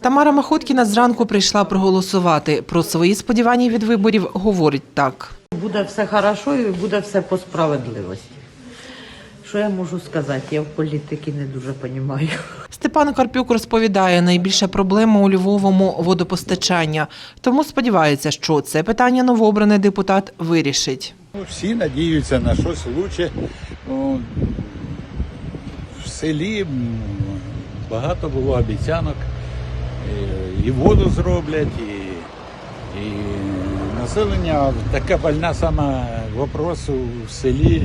Тамара Махоткіна зранку прийшла проголосувати. Про свої сподівання від виборів говорить так. Буде все хорошо і буде все по справедливості. Що я можу сказати? Я в політиці не дуже розумію. Степан Карпюк розповідає, найбільша проблема у Львовому водопостачання. Тому сподівається, що це питання новообраний депутат вирішить. Ну, Всі надіються на щось лучше. Ну, в селі багато було обіцянок. І, воду зроблять, і, і населення така больна сама вопрос в селі,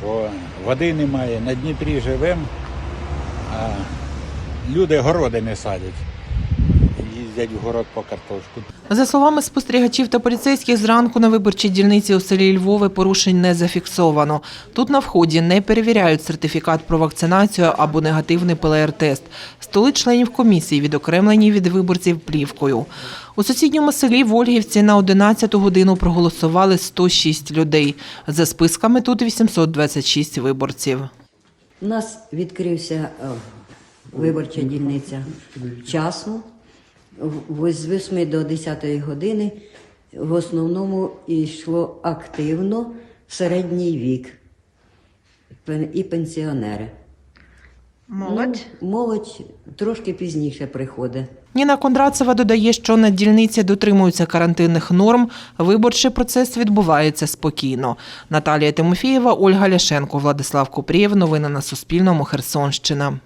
що води немає. На Дніпрі живемо, а люди городи не садять. Їздять в город по картошку. За словами спостерігачів та поліцейських, зранку на виборчій дільниці у селі Львове порушень не зафіксовано. Тут на вході не перевіряють сертифікат про вакцинацію або негативний ПЛР-тест. Столи членів комісії відокремлені від виборців плівкою. У сусідньому селі Вольгівці на 11 годину проголосували 106 людей. За списками тут 826 виборців. У нас відкрився е, виборча дільниця вчасно, в- з 8 до 10 години. В основному йшло активно середній вік і пенсіонери. Молодь? молодь трошки пізніше приходить. Ніна Кондрацева додає, що на дільниці дотримуються карантинних норм. Виборчий процес відбувається спокійно. Наталія Тимофієва, Ольга Ляшенко, Владислав Купрієв. Новини на Суспільному. Херсонщина.